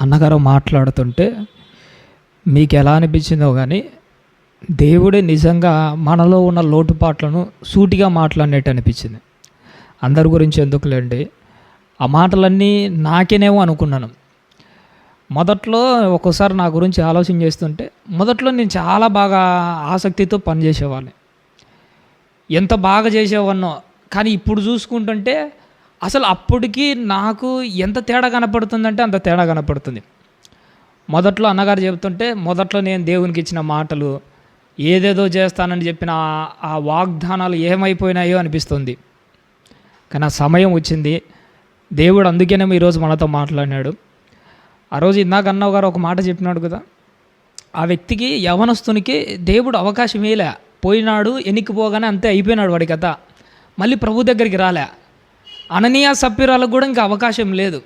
అన్నగారు మాట్లాడుతుంటే మీకు ఎలా అనిపించిందో కానీ దేవుడే నిజంగా మనలో ఉన్న లోటుపాట్లను సూటిగా మాట్లాడినట్టు అనిపించింది. అందరి గురించి ఎందుకులేండి? ఆ మాటలన్నీ నాకేనేమో అనుకున్నాను. మొదట్లో ఒక్కోసారి నా గురించి ఆలోచన చేస్తుంటే మొదట్లో నేను చాలా బాగా ఆసక్తితో పనిచేసేవాడిని. ఎంత బాగా చేసేవాడినో కానీ ఇప్పుడు చూసుకుంటుంటే అసలు అప్పటికి నాకు ఎంత తేడా కనపడుతుందంటే అంత తేడా కనపడుతుంది. మొదట్లో అన్నగారు చెబుతుంటే మొదట్లో నేను దేవునికి ఇచ్చిన మాటలు ఏదేదో చేస్తానని చెప్పిన ఆ- వాగ్దానాలు ఏమైపోయినాయో అనిపిస్తుంది. కానీ ఆ సమయం వచ్చింది. దేవుడు అందుకేనేమో ఈరోజు మనతో మాట్లాడినాడు. ఆ రోజు ఇందాక అన్నవ్ గారు ఒక మాట చెప్పినాడు కదా ఆ వ్యక్తికి యవనస్తునికి దేవుడు అవకాశం వేయలే పోయినాడు ఎన్నికిపోగానే అంతే అయిపోయినాడు వాడి కథ. మళ్ళీ ప్రభు దగ్గరికి రాలే. అననీయ సభ్యురాలకు కూడా ఇంకా అవకాశం లేదు.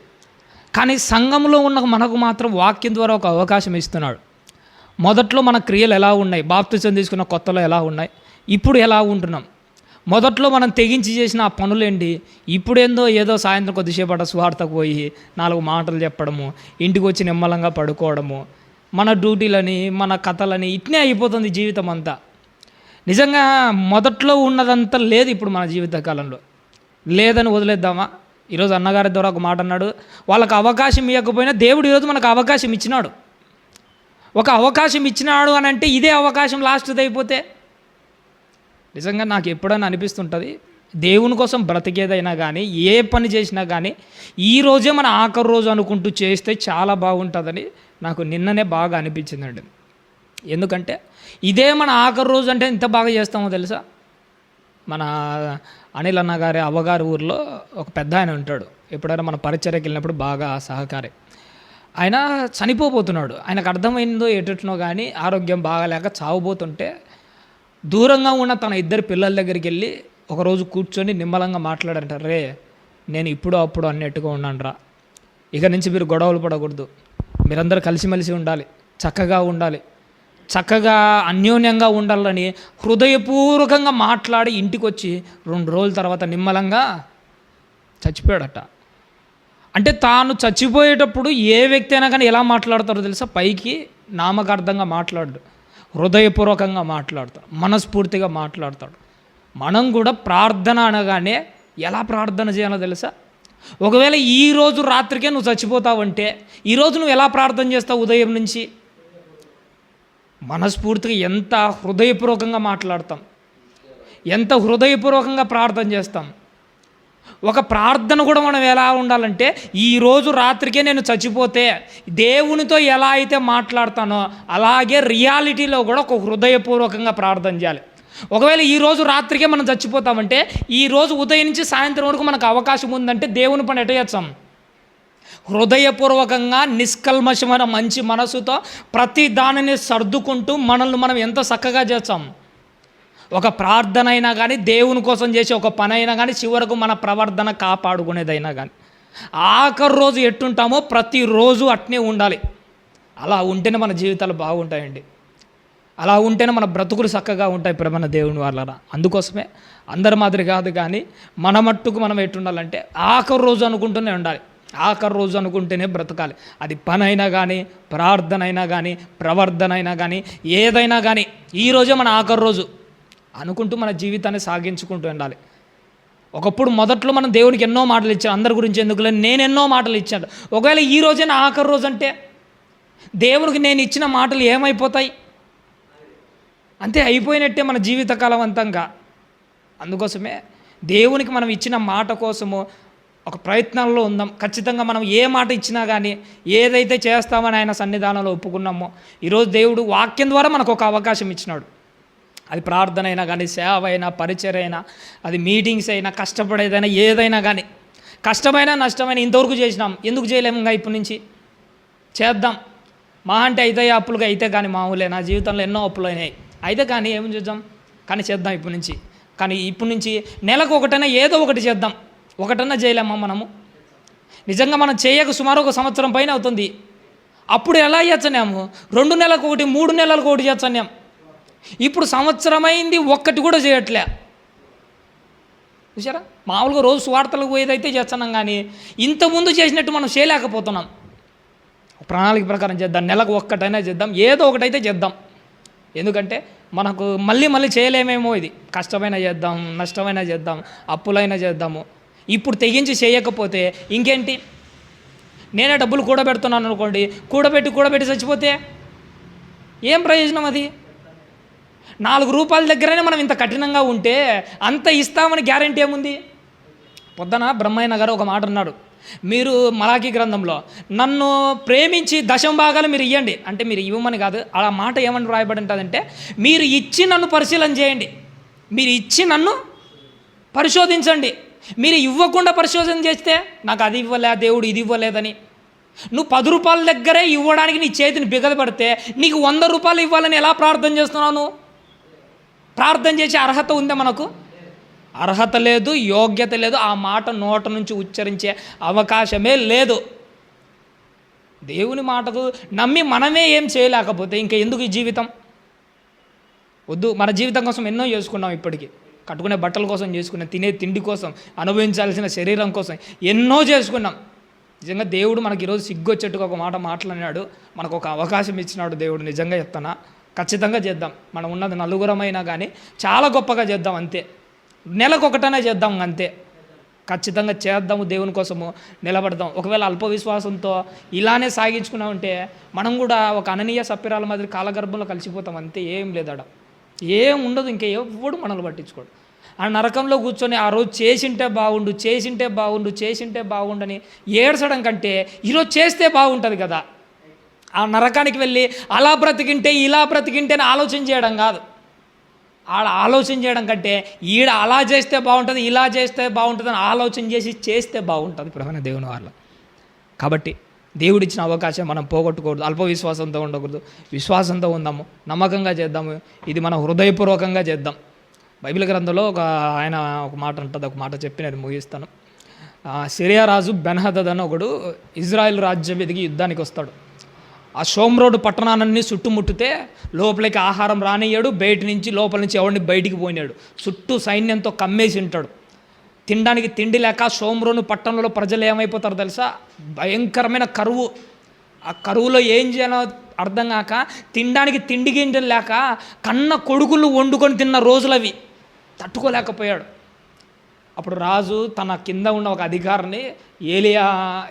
కానీ సంఘంలో ఉన్న మనకు మాత్రం వాక్యం ద్వారా ఒక అవకాశం ఇస్తున్నాడు. మొదట్లో మన క్రియలు ఎలా ఉన్నాయి? బాప్తిజం తీసుకున్న కొత్తలో ఎలా ఉన్నాయి? ఇప్పుడు ఎలా ఉంటున్నాం? మొదట్లో మనం తెగించి చేసిన ఆ పనులేంటి? ఇప్పుడేందో ఏదో సాయంత్రం కొద్దిసేపట స్వార్థకు పోయి నాలుగు మాటలు చెప్పడము ఇంటికి వచ్చి నిమ్మలంగా పడుకోవడము మన డ్యూటీలని మన కథలని ఇట్నే అయిపోతుంది జీవితం అంతా నిజంగా మొదట్లో ఉన్నదంతా లేదు ఇప్పుడు మన జీవిత కాలంలో లేదని వదిలేద్దామా? ఈరోజు అన్నగారి ద్వారా ఒక మాట అన్నాడు వాళ్ళకి అవకాశం ఇవ్వకపోయినా దేవుడు ఈరోజు మనకు అవకాశం ఇచ్చినాడు. ఒక అవకాశం ఇచ్చినాడు అని అంటే ఇదే అవకాశం లాస్ట్ది అయిపోతే? నిజంగా నాకు ఎప్పుడైనా అనిపిస్తుంటుంది దేవుని కోసం బ్రతికేదైనా కానీ ఏ పని చేసినా కానీ ఈ రోజే మన ఆఖరి రోజు అనుకుంటూ చేస్తే చాలా బాగుంటుందని నాకు నిన్ననే బాగా అనిపించిందండి. ఎందుకంటే ఇదే మన ఆఖరి రోజు అంటే ఎంత బాగా చేస్తామో తెలుసా? మన అనిల్ అన్న గారి అవ్వగారి ఊర్లో ఒక పెద్ద ఆయన ఉంటాడు. ఎప్పుడైనా మన పరిచర్యకి వెళ్ళినప్పుడు బాగా సహకారి. ఆయన చనిపోబోతున్నాడు. ఆయనకు అర్థమైందో ఎటునో కానీ ఆరోగ్యం బాగాలేక చావబోతుంటే దూరంగా ఉన్న తన ఇద్దరు పిల్లల దగ్గరికి వెళ్ళి ఒకరోజు కూర్చొని నిమ్మలంగా మాట్లాడంటారు రే నేను ఇప్పుడు అప్పుడు అన్నట్టుగా ఉన్నానరా. ఇక నుంచి మీరు గొడవలు పడకూడదు. మీరందరూ కలిసిమెలిసి ఉండాలి. చక్కగా ఉండాలి. చక్కగా అన్యోన్యంగా ఉండాలని హృదయపూర్వకంగా మాట్లాడి ఇంటికి వచ్చి రెండు రోజుల తర్వాత నిమ్మలంగా చచ్చిపోయాడట. అంటే తాను చచ్చిపోయేటప్పుడు ఏ వ్యక్తి అయినా కానీ ఎలా మాట్లాడతారో తెలుసా? పైకి నామకార్థంగా మాట్లాడు హృదయపూర్వకంగా మాట్లాడతాడు మనస్ఫూర్తిగా మాట్లాడతాడు. మనం కూడా ప్రార్థన అనగానే ఎలా ప్రార్థన చేయాలో తెలుసా? ఒకవేళ ఈ రోజు రాత్రికే నువ్వు చచ్చిపోతావంటే ఈరోజు నువ్వు ఎలా ప్రార్థన చేస్తావు ఉదయం నుంచి? మనస్ఫూర్తిగా ఎంత హృదయపూర్వకంగా మాట్లాడతాం? ఎంత హృదయపూర్వకంగా ప్రార్థన చేస్తాం? ఒక ప్రార్థన కూడా మనం ఎలా ఉండాలంటే ఈరోజు రాత్రికే నేను చచ్చిపోతే దేవునితో ఎలా అయితే మాట్లాడతానో అలాగే రియాలిటీలో కూడా ఒక హృదయపూర్వకంగా ప్రార్థన చేయాలి. ఒకవేళ ఈరోజు రాత్రికే మనం చచ్చిపోతామంటే ఈ రోజు ఉదయం నుంచి సాయంత్రం వరకు మనకు అవకాశం ఉందంటే దేవుని పని ఎట చేస్తాం? హృదయపూర్వకంగా నిష్కల్మషమైన మంచి మనసుతో ప్రతి దానిని సర్దుకుంటూ మనల్ని మనం ఎంత చక్కగా చేస్తాం. ఒక ప్రార్థన అయినా కానీ దేవుని కోసం చేసే ఒక పని అయినా కానీ చివరకు మన ప్రవర్తన కాపాడుకునేదైనా కానీ ఆఖరి రోజు ఎట్టుంటామో ప్రతిరోజు అట్నే ఉండాలి. అలా ఉంటేనే మన జీవితాలు బాగుంటాయండి. అలా ఉంటేనే మన బ్రతుకులు చక్కగా ఉంటాయి ప్రమణ దేవుని వాళ్ళ అందుకోసమే అందరి మాదిరి కాదు కానీ మన మట్టుకు మనం ఎట్టుండాలంటే ఆఖరి రోజు అనుకుంటూనే ఉండాలి. ఆఖరి రోజు అనుకుంటేనే బ్రతకాలి. అది పని అయినా కానీ ప్రార్థన అయినా కానీ ప్రవర్ధన అయినా కానీ ఏదైనా కానీ ఈ రోజే మన ఆఖరి రోజు అనుకుంటూ మన జీవితాన్ని సాగించుకుంటూ ఉండాలి. ఒకప్పుడు మొదట్లో మనం దేవునికి ఎన్నో మాటలు ఇచ్చాను అందరి గురించి ఎందుకులే? నేను ఎన్నో మాటలు ఇచ్చాను. ఒకవేళ ఈ రోజే నా ఆఖరి రోజు అంటే దేవునికి నేను ఇచ్చిన మాటలు ఏమైపోతాయి? అంతే అయిపోయినట్టే మన జీవితకాలం అంతంగా అందుకోసమే దేవునికి మనం ఇచ్చిన మాట కోసము ఒక ప్రయత్నంలో ఉందాం. ఖచ్చితంగా మనం ఏ మాట ఇచ్చినా కానీ ఏదైతే చేస్తామని ఆయన సన్నిధానంలో ఒప్పుకున్నామో ఈరోజు దేవుడు వాక్యం ద్వారా మనకు ఒక అవకాశం ఇచ్చినాడు. అది ప్రార్థన అయినా కానీ సేవ అయినా పరిచయం అయినా అది మీటింగ్స్ అయినా కష్టపడేదైనా ఏదైనా కానీ కష్టమైన నష్టమైన ఇంతవరకు చేసినాం. ఎందుకు చేయలేము ఇంకా ఇప్పటి నుంచి? చేద్దాం. మా అంటే అయితే అప్పులుగా అయితే కానీ మామూలే. నా జీవితంలో ఎన్నో అప్పులు అయినాయి. అయితే కానీ ఏం చేద్దాం? కానీ చేద్దాం ఇప్పటి నుంచి. కానీ ఇప్పటి నుంచి నెలకు ఒకటైనా ఏదో ఒకటి చేద్దాం. ఒకటన్నా చేయలేమా మనము. నిజంగా మనం చేయక సుమారు ఒక సంవత్సరం పైన అవుతుంది. అప్పుడు ఎలా చేస్తున్నాము రెండు నెలలకు ఒకటి మూడు నెలలకు ఒకటి చేస్తున్నాం ఇప్పుడు సంవత్సరమైంది ఒక్కటి కూడా చేయట్లే. చూసారా మామూలుగా రోజు వార్తలకు పోయేదైతే చేస్తున్నాం కానీ ఇంతకుముందు చేసినట్టు మనం చేయలేకపోతున్నాం. ప్రణాళిక ప్రకారం చేద్దాం నెలకు ఒక్కటైనా చేద్దాం ఏదో ఒకటైతే చేద్దాం. ఎందుకంటే మనకు మళ్ళీ మళ్ళీ చేయలేమేమో ఇది. కష్టమైనా చేద్దాం నష్టమైనా చేద్దాం అప్పులైనా చేద్దాము. ఇప్పుడు తెగించి చేయకపోతే ఇంకేంటి? నేనే డబ్బులు కూడబెడుతున్నాను అనుకోండి కూడబెట్టి కూడబెట్టి చచ్చిపోతే ఏం ప్రయోజనం అది? నాలుగు రూపాయల దగ్గరనే మనం ఇంత కఠినంగా ఉంటే అంత ఇస్తామని గ్యారంటీ ఏముంది? పొద్దున బ్రహ్మయ్య గారు ఒక మాట అన్నాడు. మీరు మలాఖీ గ్రంథంలో నన్ను ప్రేమించి దశం భాగాలు మీరు ఇవ్వండి అంటే మీరు ఇవ్వమని కాదు ఆ మాట ఏమని రాయబడి ఉంటుందంటే మీరు ఇచ్చి నన్ను పరిశీలన చేయండి. మీరు ఇచ్చి నన్ను పరిశోధించండి. మీరు ఇవ్వకుండా పరిశోధన చేస్తే నాకు అది ఇవ్వలే దేవుడు ఇది ఇవ్వలేదని. నువ్వు పది రూపాయల దగ్గరే ఇవ్వడానికి నీ చేతిని బిగదపడితే నీకు వంద రూపాయలు ఇవ్వాలని ఎలా ప్రార్థన చేస్తున్నావు నువ్వు? ప్రార్థన చేసే అర్హత ఉందా మనకు? అర్హత లేదు యోగ్యత లేదు ఆ మాట నోట నుంచి ఉచ్చరించే అవకాశమే లేదు. దేవుని మాటకు నమ్మి మనమే ఏం చేయలేకపోతే ఇంకా ఎందుకు ఈ జీవితం? వద్దు మన జీవితం కోసం ఎన్నో చేసుకున్నాం ఇప్పటికీ. కట్టుకునే బట్టల కోసం చేసుకున్నాం తినే తిండి కోసం అనుభవించాల్సిన శరీరం కోసం ఎన్నో చేసుకున్నాం. నిజంగా దేవుడు మనకి ఈరోజు సిగ్గొచ్చేట్టుగా ఒక మాట మాట్లాడినాడు. మనకు ఒక అవకాశం ఇచ్చినాడు దేవుడు నిజంగా చెప్తానా ఖచ్చితంగా చేద్దాం. మనం ఉన్నది నలుగురమైనా కానీ చాలా గొప్పగా చేద్దాం అంతే. నెలకు ఒకటనే చేద్దాం అంతే. ఖచ్చితంగా చేద్దాము దేవుని కోసము నిలబడదాం. ఒకవేళ అల్ప విశ్వాసంతో ఇలానే సాగించుకున్నామంటే మనం కూడా ఒక అననీయ సప్పిరాల మాదిరి కాలగర్భంలో కలిసిపోతాం అంతే. ఏం లేదడం. ఏం ఉండదు ఇంకా ఎవడు మనల్ని పట్టించుకోడు. ఆ నరకంలో కూర్చొని ఆ రోజు చేసింటే బాగుండు చేసింటే బాగుండు చేసింటే బాగుండని ఏడ్చడం కంటే ఈరోజు చేస్తే బాగుంటుంది కదా. ఆ నరకానికి వెళ్ళి అలా బ్రతికింటే ఇలా బ్రతికింటే అని ఆలోచన చేయడం కాదు. ఆడ ఆలోచన చేయడం కంటే ఈడ అలా చేస్తే బాగుంటుంది ఇలా చేస్తే బాగుంటుంది అని ఆలోచన చేసి చేస్తే బాగుంటుంది ప్రధాన దేవుని వాళ్ళ కాబట్టి దేవుడిచ్చిన అవకాశం మనం పోగొట్టకూడదు అల్ప విశ్వాసంతో ఉండకూడదు. విశ్వాసంతో ఉందాము నమ్మకంగా చేద్దాము ఇది మనం హృదయపూర్వకంగా చేద్దాం. బైబిల్ గ్రంథంలో ఒక ఆయన ఒక మాట ఉంటుంది ఒక మాట చెప్పి నేను ముగిస్తాను. ఆ, సిరియా రాజు బెన్హదద్ అని ఒకడు ఇజ్రాయెల్ రాజ్యం ఎదిగి యుద్ధానికి వస్తాడు. ఆ షోమ్రోడ్ పట్టణాన్ని చుట్టుముట్టితే లోపలికి ఆహారం రానియ్యాడు బయట నుంచి లోపల నుంచి ఎవరిని బయటికి పోయినాడు చుట్టూ సైన్యంతో కమ్మేసి ఉంటాడు. తినడానికి తిండి లేక సోమ్రోను పట్టణంలో ప్రజలు ఏమైపోతారో తెలుసా? భయంకరమైన కరువు. ఆ కరువులో ఏం చేయాలో అర్థం కాక తినడానికి తిండి గింజలు లేక కన్న కొడుకులు వండుకొని తిన్న రోజులవి తట్టుకోలేకపోయాడు. అప్పుడు రాజు తన కింద ఉన్న ఒక అధికారిని ఏలియా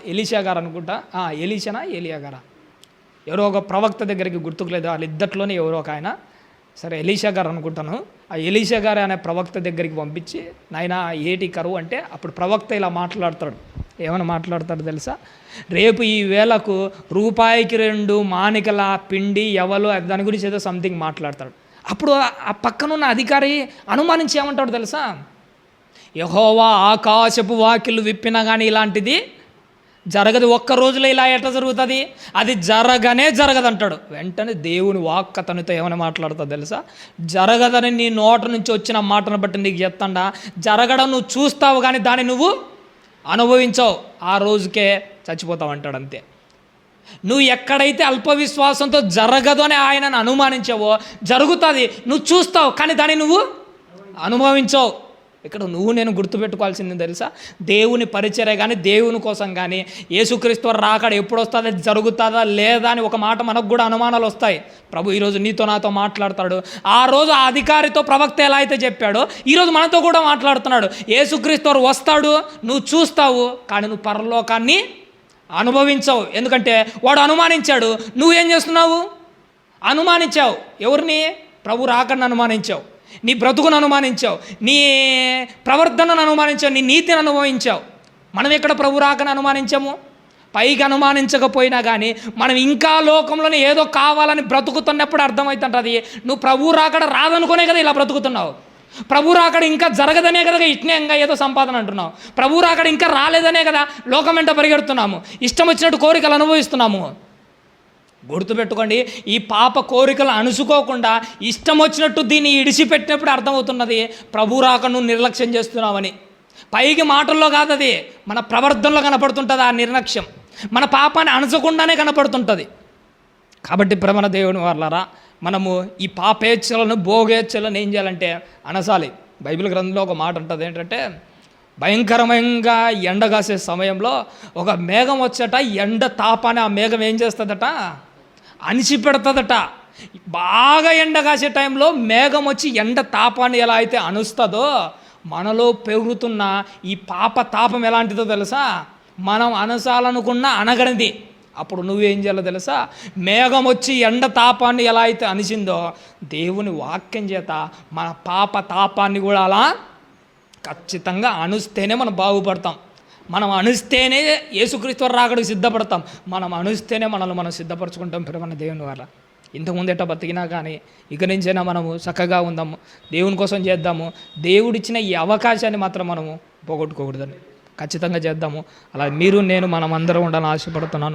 ఎలీషా గారు అనుకుంటా? ఆ, ఎలీషానా ఏలియా గారా? ఎవరో ఒక ప్రవక్త దగ్గరికి గుర్తుకులేదు వాళ్ళిద్దట్లోనే ఎవరో ఒక ఆయన సరే ఎలీషా గారు అనుకుంటాను. ఆ ఎలీషా గారు అనే ప్రవక్త దగ్గరికి పంపించి నాయన ఏటి కరువు? అంటే అప్పుడు ప్రవక్త ఇలా మాట్లాడతాడు. ఏమైనా మాట్లాడతాడు తెలుసా? రేపు ఈ వేళకు రూపాయికి రెండు మానికల పిండి ఎవలు దాని గురించి ఏదో సంథింగ్ మాట్లాడతాడు. అప్పుడు ఆ- ఆ పక్కనున్న అధికారి అనుమానించి ఏమంటాడు తెలుసా? యహోవా ఆకాశపు వాకిలు విప్పినా కానీ ఇలాంటిది జరగదు. ఒక్క రోజులో ఇలా ఎట్లా జరుగుతుంది? అది జరగనే జరగదంటాడు వెంటనే దేవుని వాక్ అతనితో ఏమైనా మాట్లాడుతా తెలుసా? జరగదని నీ నోట నుంచి వచ్చిన మాటను బట్టి నీకు చెప్తాడా. జరగడం నువ్వు చూస్తావు కానీ దాన్ని నువ్వు అనుభవించవు. ఆ రోజుకే చచ్చిపోతావు అంటాడు అంతే. నువ్వు ఎక్కడైతే అల్పవిశ్వాసంతో జరగదు అని ఆయనను అనుమానించావో జరుగుతుంది. నువ్వు చూస్తావు కానీ దాన్ని నువ్వు అనుభవించవు. ఇక్కడ నువ్వు నేను గుర్తుపెట్టుకోవాల్సింది తెలుసా? దేవుని పరిచర్య కానీ దేవుని కోసం కానీ యేసుక్రీస్తు రాకడ ఎప్పుడు వస్తుందో జరుగుతుందా లేదా అని ఒక మాట మనకు కూడా అనుమానాలు వస్తాయి. ప్రభు ఈరోజు నీతో నాతో మాట్లాడతాడు. ఆ రోజు ఆ అధికారితో ప్రవక్త ఎలా అయితే చెప్పాడో ఈరోజు మనతో కూడా మాట్లాడుతున్నాడు. యేసుక్రీస్తు వస్తాడు నువ్వు చూస్తావు కానీ నువ్వు పరలోకాన్ని అనుభవించవు. ఎందుకంటే వాడు అనుమానించాడు. నువ్వేం చేస్తున్నావు? అనుమానించావు. ఎవరిని? ప్రభు రాకడని అనుమానించావు. నీ బ్రతుకును అనుమానించావు నీ ప్రవర్తనను అనుమానించావు నీ నీతిని అనుభవించావు. మనం ఎక్కడ ప్రభు రాకని అనుమానించాము? పైకి అనుమానించకపోయినా కానీ మనం ఇంకా లోకంలోనే ఏదో కావాలని బ్రతుకుతున్నప్పుడు అర్థమవుతుంటుంది నువ్వు ప్రభు రాకడ రాదనుకునే కదా ఇలా బ్రతుకుతున్నావు. ప్రభు రాకడ ఇంకా జరగదనే కదా ఇట్నే ఇంకా ఏదో సంపాదన అంటున్నావు. ప్రభు రాకడ ఇంకా రాలేదనే కదా లోకం వెంట పరిగెడుతున్నాము. ఇష్టం వచ్చినట్టు కోరికలు అనుభవిస్తున్నాము. గుర్తుపెట్టుకోండి ఈ పాప కోరికలు అణుసుకోకుండా ఇష్టం వచ్చినట్టు దీన్ని ఇడిచిపెట్టినప్పుడు అర్థమవుతున్నది ప్రభు రాక నువ్వు నిర్లక్ష్యం చేస్తున్నావని. పైకి మాటల్లో కాదు అది మన ప్రవర్తనలో కనపడుతుంటుంది ఆ నిర్లక్ష్యం. మన పాపాన్ని అణచకుండానే కనపడుతుంటుంది. కాబట్టి భ్రమణ దేవుని వాళ్ళరా మనము ఈ పాపేచ్ఛలను భోగేచ్ఛలను ఏం చేయాలంటే అనసాలి బైబిల్ గ్రంథంలో ఒక మాట ఉంటుంది ఏంటంటే భయంకరమంగా ఎండ కాసే సమయంలో ఒక మేఘం వచ్చట ఎండ తాపాన్ని ఆ మేఘం ఏం చేస్తుందట? అణిచిపెడుతుందట. బాగా ఎండ కాసే టైంలో మేఘం వచ్చి ఎండ తాపాన్ని ఎలా అయితే అణుస్తుందో మనలో పెరుగుతున్న ఈ పాప తాపం ఎలాంటిదో తెలుసా? మనం అనసాలనుకున్న అనగనిది అప్పుడు నువ్వేం చేయాలో తెలుసా? మేఘం వచ్చి ఎండ తాపాన్ని ఎలా అయితే అనిచిందో దేవుని వాక్యం చేత మన పాప తాపాన్ని కూడా అలా ఖచ్చితంగా అణుస్తేనే మనం బాగుపడతాం. మనం అనుస్తేనే యేసుక్రీస్తు రాకడికి సిద్ధపడతాం. మనం అనుస్తేనే మనల్ని మనం సిద్ధపరచుకుంటాం ప్రేమన్న దేవుని వల్ల ఇంతకుముందు ఎట్ట బతికినా కానీ ఇక నుంచైనా మనము చక్కగా ఉందాము దేవుని కోసం చేద్దాము దేవుడిచ్చిన ఈ అవకాశాన్ని మాత్రం మనము పోగొట్టుకోకూడదని ఖచ్చితంగా చేద్దాము. అలా మీరు నేను మనం అందరం ఉండాలని ఆశపడుతున్నాను.